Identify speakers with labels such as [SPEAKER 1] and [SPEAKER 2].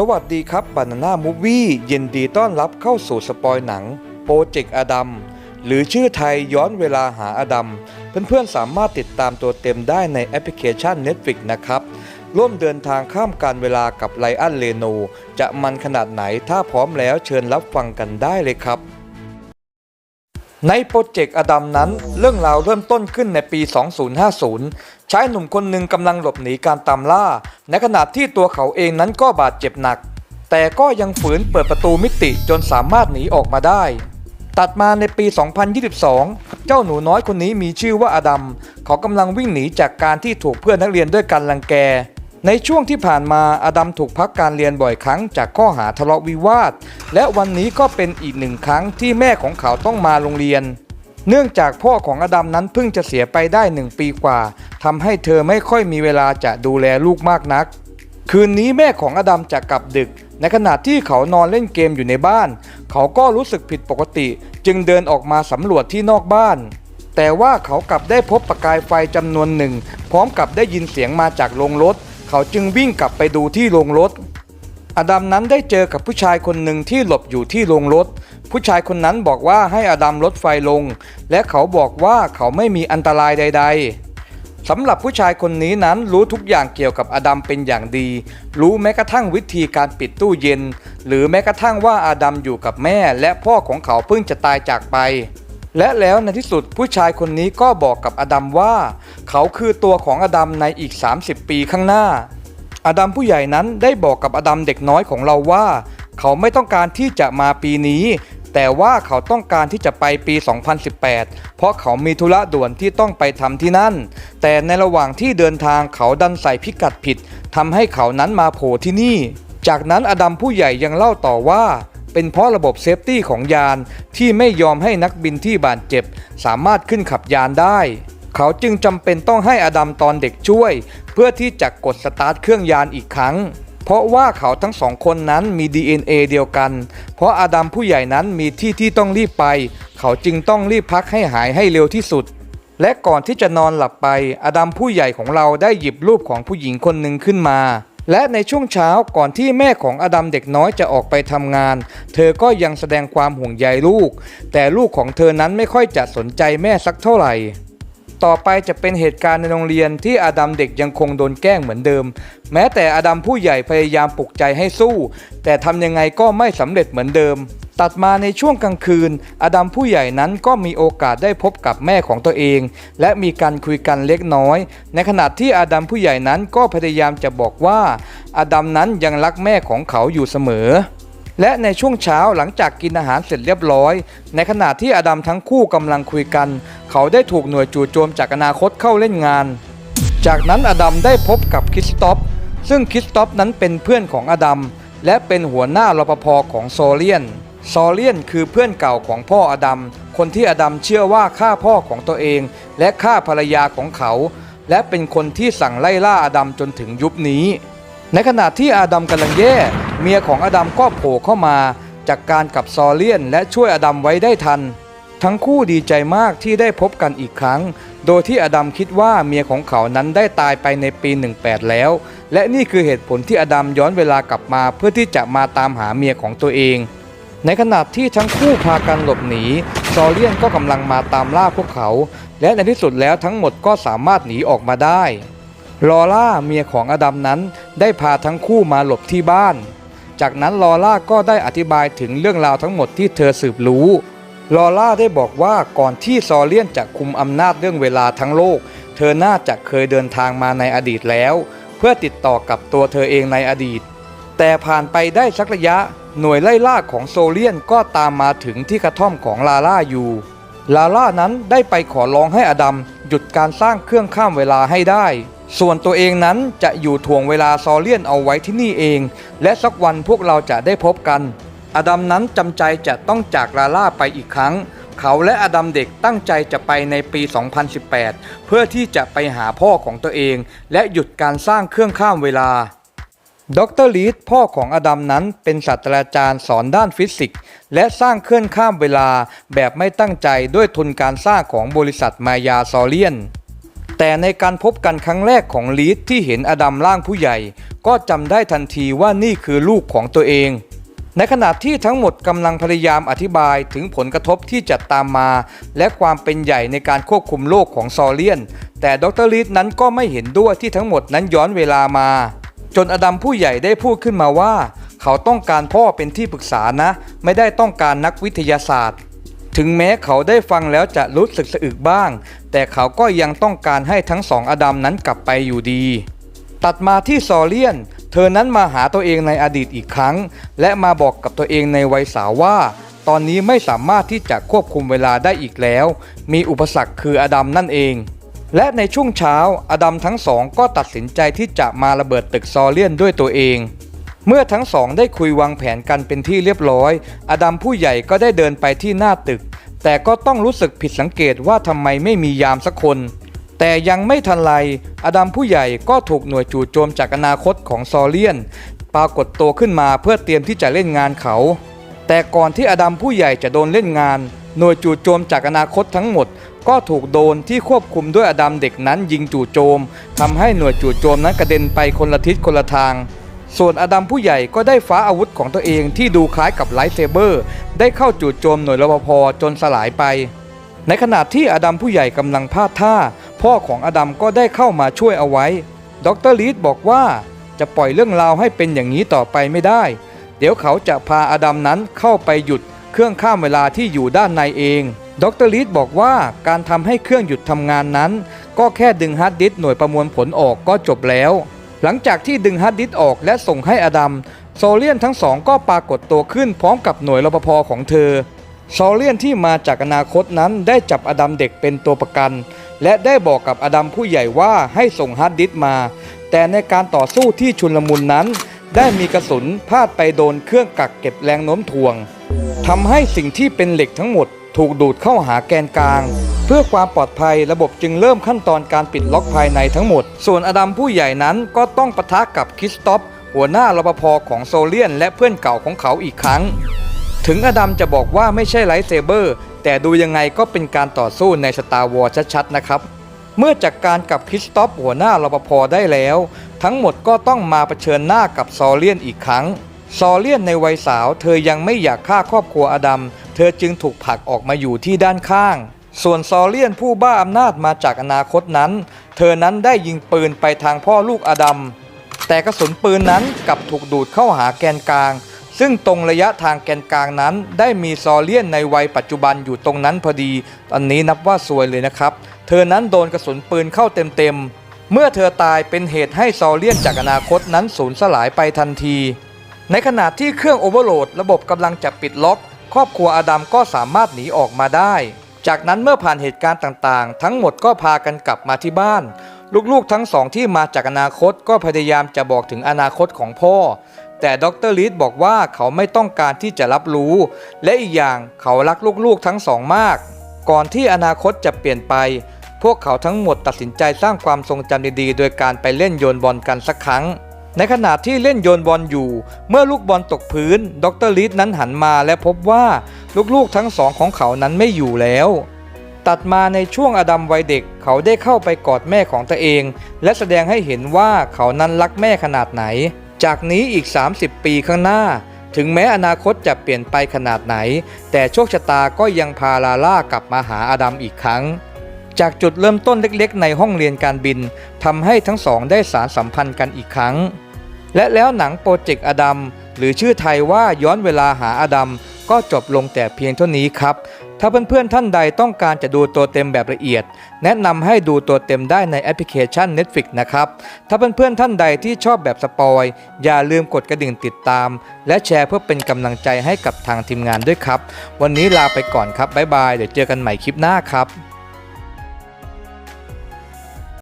[SPEAKER 1] สวัสดีครับบานาน่ามูวี่ยินดีต้อนรับเข้าสู่สปอยหนังโปรเจกต์อดัมหรือชื่อไทยย้อนเวลาหาอดัมเพื่อนๆสามารถติดตามตัวเต็มได้ในแอปพลิเคชัน Netflix นะครับ ร่วมเดินทางข้ามการเวลากับไลอันเลโน จะมันขนาดไหนถ้าพร้อมแล้วเชิญรับฟังกันได้เลยครับ ในโปรเจกต์อดัมนั้น เรื่องราวเริ่มต้นขึ้นในปี 2050 ชายหนุ่มคนหนึ่งกำลังหลบหนีการตามล่า ในขณะที่ตัวเขาเองนั้นก็บาดเจ็บหนัก แต่ก็ยังฝืนเปิดประตูมิติจนสามารถหนีออกมาได้ ตัดมาในปี 2022 เจ้าหนูน้อยคนนี้มีชื่อว่าอดัม เขากำลังวิ่งหนีจากการที่ถูกเพื่อนนักเรียนด้วยกันรังแก ในช่วงที่ผ่านมาอดัมถูกพักการเรียนบ่อยครั้งจากข้อหาทะเลาะวิวาท และวันนี้ก็เป็นอีกหนึ่งครั้งที่แม่ของเขาต้องมาโรงเรียน เนื่องจากพ่อของอดัมนั้นเพิ่งจะเสียไปได้หนึ่งปีกว่าทำให้เธอไม่ค่อยมีเวลาจะดูแลลูกมากนัก คืนนี้แม่ของอดัมจะกลับดึก ในขณะที่เขานอนเล่นเกมอยู่ในบ้าน เขาก็รู้สึกผิดปกติ จึงเดินออกมาสำรวจที่นอกบ้านแต่ว่าเขากลับได้พบประกายไฟจำนวนหนึ่ง พร้อมกับได้ยินเสียงมาจากโรงรถ เขาจึงวิ่งกลับไปดูที่โรงรถ อดัมนั้นได้เจอกับผู้ชายคนหนึ่งที่หลบอยู่ที่โรงรถ ผู้ชายคนนั้นบอกว่าให้อดัมลดไฟลง และเขาบอกว่าเขาไม่มีอันตรายใด ๆสำหรับผู้ชายคนนี้นั้นรู้ทุกอย่างเกี่ยวกับอดัมเป็นอย่างดี รู้แม้กระทั่งวิธีการปิดตู้เย็น หรือแม้กระทั่งว่าอาดัมอยู่กับแม่และพ่อของเขาเพิ่งจะตายจากไป และแล้วในที่สุดผู้ชายคนนี้ก็บอกกับอดัมว่า เขาคือตัวของอดัมในอีก 30 ปีข้างหน้า อดัมผู้ใหญ่นั้นได้บอกกับอดัมเด็กน้อยของเราว่า เขาไม่ต้องการที่จะมาปีนี้ แต่ว่าเขาต้องการที่จะไปปี 2018 เพราะเขามีธุระด่วนที่ต้องไปทำที่นั่น แต่ในระหว่างที่เดินทางเขาดันใส่พิกัดผิดทำให้เขานั้นมาโผล่ที่นี่ จากนั้นอดัมผู้ใหญ่ยังเล่าต่อว่า เป็นเพราะระบบเซฟตี้ของยานที่ไม่ยอมให้นักบินที่บาดเจ็บ สามารถขึ้นขับยานได้ เขาจึงจำเป็นต้องให้อดัมตอนเด็กช่วย เพื่อที่จะกดสตาร์ทเครื่องยานอีกครั้ง เพราะว่าเขาทั้งสองคนนั้นมี DNA เดียวกัน เพราะอดัมผู้ใหญ่นั้นมีที่ที่ต้องรีบไป เขาจึงต้องรีบพักให้หายให้เร็วที่สุดและก่อนที่จะนอนหลับไป อดัมผู้ใหญ่ของเราได้หยิบรูปของผู้หญิงคนหนึ่งขึ้นมา และในช่วงเช้าก่อนที่แม่ของอดัมเด็กน้อยจะออกไปทำงาน เธอก็ยังแสดงความห่วงใยลูก แต่ลูกของเธอนั้นไม่ค่อยจะสนใจแม่สักเท่าไหร่ ต่อไปจะเป็นเหตุการณ์ในโรงเรียนที่อาดัมเด็กยังคงโดนแกล้งเหมือนเดิม แม้แต่อาดัมผู้ใหญ่พยายามปลุกใจให้สู้ แต่ทำยังไงก็ไม่สำเร็จเหมือนเดิม ตัดมาในช่วงกลางคืน อาดัมผู้ใหญ่นั้นก็มีโอกาสได้พบกับแม่ของตัวเอง และมีการคุยกันเล็กน้อย ในขณะที่อาดัมผู้ใหญ่นั้นก็พยายามจะบอกว่า อาดัมนั้นยังรักแม่ของเขาอยู่เสมอและในช่วงเช้าหลังจากกินอาหารเสร็จเรียบร้อย ในขณะที่อดัมทั้งคู่กำลังคุยกัน เขาได้ถูกหน่วยจู่โจมจากอนาคตเข้าเล่นงาน จากนั้นอดัมได้พบกับคริสตอฟซึ่งคริสตอฟนั้นเป็นเพื่อนของอดัมและเป็นหัวหน้ารปภของโซเลียน โซเลียนคือเพื่อนเก่าของพ่ออดัม คนที่อดัมเชื่อว่าฆ่าพ่อของตัวเอง และฆ่าภรรยาของเขา และเป็นคนที่สั่งไล่ล่าอดัมจนถึงยุคนี้ ในขณะที่อดัมกำลังแย่ เมียของอดัมก็โผล่เข้ามา จากการกับซอเลียนและช่วยอดัมไว้ได้ทัน ทั้งคู่ดีใจมากที่ได้พบกันอีกครั้ง โดยที่อดัมคิดว่าเมียของเขานั้นได้ตายไปในปี 18 แล้ว และนี่คือเหตุผลที่อดัมย้อนเวลากลับมาเพื่อที่จะมาตามหาเมียของตัวเอง ในขณะที่ทั้งคู่พากันหลบหนี ซอเลียนก็กำลังมาตามล่าพวกเขา และในที่สุดแล้วทั้งหมดก็สามารถหนีออกมาได้ ลอร่าเมียของอดัมนั้นได้พาทั้งคู่มาหลบที่บ้าน จากนั้นลอร่าก็ได้อธิบายถึงเรื่องราวทั้งหมดที่เธอสืบรู้ ลอร่าได้บอกว่าก่อนที่ซอเลียนจะคุมอำนาจเรื่องเวลาทั้งโลก เธอน่าจะเคยเดินทางมาในอดีตแล้ว เพื่อติดต่อกับตัวเธอเองในอดีต แต่ผ่านไปได้สักระยะ หน่วยไล่ล่าของโซเลียนก็ตามมาถึงที่กระท่อมของลาล่าอยู่ ลาล่านั้นได้ไปขอร้องให้อดัมหยุดการสร้างเครื่องข้ามเวลาให้ได้ ส่วนตัวเองนั้นจะอยู่ถ่วงเวลาซอเลียนเอาไว้ที่นี่เอง และสักวันพวกเราจะได้พบกัน อดัมนั้นจำใจจะต้องจากลาล่าไปอีกครั้ง เขาและอดัมเด็กตั้งใจจะไปในปี 2018 เพื่อที่จะไปหาพ่อของตัวเอง และหยุดการสร้างเครื่องข้ามเวลาดรลีดพ่อของอดัมนั้นเป็นศาสตราจารย์สอนด้านฟิสิกส์และสร้างเคลื่อนข้ามเวลาแบบไม่ตั้งใจด้วยทุนการสร้างของบริษัทมายาซอเลียน แต่ในการพบกันครั้งแรกของลีดที่เห็นอดัมร่างผู้ใหญ่ ก็จำได้ทันทีว่านี่คือลูกของตัวเอง ในขณะที่ทั้งหมดกำลังพยายามอธิบายถึงผลกระทบที่จะตามมา และความเป็นใหญ่ในการควบคุมโลกของซอเลียน แต่ดรลีดนั้นก็ไม่เห็นด้วยที่ทั้งหมดนั้นย้อนเวลามา จนอดัมผู้ใหญ่ได้พูดขึ้นมาว่า เขาต้องการพ่อเป็นที่ปรึกษานะ ไม่ได้ต้องการนักวิทยาศาสตร์ ถึงแม้เขาได้ฟังแล้วจะรู้สึกสะอึกบ้าง แต่เขาก็ยังต้องการให้ทั้งสองอดัมนั้นกลับไปอยู่ดี ตัดมาที่ซอเลียน เธอนั้นมาหาตัวเองในอดีตอีกครั้ง และมาบอกกับตัวเองในวัยสาวว่า ตอนนี้ไม่สามารถที่จะควบคุมเวลาได้อีกแล้ว มีอุปสรรคคืออดัมนั่นเอง และในช่วงเช้าอดัมทั้งสองก็ตัดสินใจที่จะมาระเบิดตึกซอเลียนด้วยตัวเองเมื่อทั้งสองได้คุยวางแผนกันเป็นที่เรียบร้อย อดัมผู้ใหญ่ก็ได้เดินไปที่หน้าตึก แต่ก็ต้องรู้สึกผิดสังเกตว่าทำไมไม่มียามสักคน แต่ยังไม่ทันไรอดัมผู้ใหญ่ก็ถูกหน่วยจู่โจมจากอนาคตของซอเลียน ปรากฏตัวขึ้นมาเพื่อเตรียมที่จะเล่นงานเขา แต่ก่อนที่อดัมผู้ใหญ่จะโดนเล่นงาน หน่วยจู่โจมจากอนาคตทั้งหมด ก็ถูกโดนที่ควบคุมด้วยอดัมเด็กนั้นยิงจู่โจมทำให้หน่วยจู่โจมนั้นกระเด็นไปคนละทิศคนละทาง ส่วนอดัมผู้ใหญ่ก็ได้ฟ้าอาวุธของตัวเองที่ดูคล้ายกับไลท์เซเบอร์ ได้เข้าจู่โจมหน่วยรปภจนสลายไป ในขณะที่อดัมผู้ใหญ่กำลังพลาดท่า พ่อของอดัมก็ได้เข้ามาช่วยเอาไว้ ดรลีดบอกว่าจะปล่อยเรื่องราวให้เป็นอย่างนี้ต่อไปไม่ได้ เดี๋ยวเขาจะพาอดัมนั้นเข้าไปหยุดเครื่องข้ามเวลาที่อยู่ด้านในเอง ดรลีดบอกว่าการทำให้เครื่องหยุดทำงานนั้น ก็แค่ดึงฮาร์ดดิสก์หน่วยประมวลผลออกก็จบแล้ว หลังจากที่ดึงฮาร์ดดิสก์ออกและส่งให้อดัมโซเลียนทั้งสองก็ปรากฏตัวขึ้นพร้อมกับหน่วยรปภของเธอโซเลียนที่มาจากอนาคตนั้นได้จับอดัมเด็กเป็นตัวประกัน และได้บอกกับอดัมผู้ใหญ่ว่าให้ส่งฮาร์ดดิสมา แต่ในการต่อสู้ที่ชุนลมุนนั้น ได้มีกระสุนพลาดไปโดนเครื่องกักเก็บแรงโน้มถ่วงทำให้สิ่งที่เป็นเหล็กทั้งหมดถูกดูดเข้าหาแกนกลาง เพื่อความปลอดภัยระบบจึงเริ่มขั้นตอนการปิดล็อกภายในทั้งหมด ส่วนอดัมผู้ใหญ่นั้นก็ต้องปะทะกับคิสตอฟหัวหน้ารปภของโซเลียน และเพื่อนเก่าของเขาอีกครั้ง ถึงอดัมจะบอกว่าไม่ใช่ไลท์เซเบอร์ แต่ดูยังไงก็เป็นการต่อสู้ในสตาร์วอร์ชัดๆนะครับ เมื่อจัดกการกับคริสตอฟหัวหน้ารปภได้แล้ว ทั้งหมดก็ต้องมาเผชิญหน้ากับซอเลียนอีกครั้ง ซอเลียนในวัยสาว เธอยังไม่อยากฆ่าครอบครัวอดัม เธอจึงถูกผลักออกมาอยู่ที่ด้านข้าง ส่วนซอเลียนผู้บ้าอำนาจมาจากอนาคตนั้น เธอนั้นได้ยิงปืนไปทางพ่อลูกอดัมแต่กระสุนปืนนั้นกลับถูกดูดเข้าหาแกนกลาง ซึ่งตรงระยะทางแกนกลางนั้น ได้มีซอเลียนในวัยปัจจุบันอยู่ตรงนั้นพอดีอันนี้นับว่าสวยเลยนะครับ เธอนั้นโดนกระสุนปืนเข้าเต็มๆ เมื่อเธอตายเป็นเหตุให้ซอเลียนจากอนาคตนั้นสูญสลายไปทันที ในขณะที่เครื่องโอเวอร์โหลดระบบกำลังจะปิดล็อก ครอบครัวอดัมก็สามารถหนีออกมาได้ จากนั้นเมื่อผ่านเหตุการณ์ต่างๆ ทั้งหมดก็พากันกลับมาที่บ้าน ลูกๆทั้งสองที่มาจากอนาคตก็พยายามจะบอกถึงอนาคตของพ่อ แต่ดรลีดบอกว่าเขาไม่ต้องการที่จะรับรู้ และอีกอย่างเขารักลูกๆทั้งสองมาก ก่อนที่อนาคตจะเปลี่ยนไป พวกเขาทั้งหมดตัดสินใจสร้างความทรงจำดีๆ โดยการไปเล่นโยนบอลกันสักครั้ง ในขณะที่เล่นโยนบอลอยู่ เมื่อลูกบอลตกพื้น ดรลีดนั้นหันมาและพบว่าลูกๆทั้งสองของเขานั้นไม่อยู่แล้วตัดมาในช่วงอดัมวัยเด็กเขาได้เข้าไปกอดแม่ของตัวเอง และแสดงให้เห็นว่าเขานั้นรักแม่ขนาดไหน จากนี้อีก 30 ปีข้างหน้า ถึงแม้อนาคตจะเปลี่ยนไปขนาดไหน แต่โชคชะตาก็ยังพาลาล่ากลับมาหาอดัมอีกครั้ง จากจุดเริ่มต้นเล็กๆ ในห้องเรียนการบินทำให้ทั้งสองได้สารสัมพันธ์กันอีกครั้ง และแล้วหนังโปรเจกต์อดัมหรือชื่อไทยว่าย้อนเวลาหาอดัม ก็จบลงแต่เพียงเท่านี้ครับ ถ้าเพื่อนๆท่านใดต้องการจะดูตัวเต็มแบบละเอียด แนะนำให้ดูตัวเต็มได้ในแอปพลิเคชัน Netflix นะครับ ถ้าเพื่อนๆท่านใดที่ชอบแบบสปอย อย่าลืมกดกระดิ่งติดตาม และแชร์เพื่อเป็นกำลังใจให้กับทางทีมงานด้วยครับ วันนี้ลาไปก่อนครับบ๊ายบายเดี๋ยวเจอกันใหม่คลิปหน้าครับ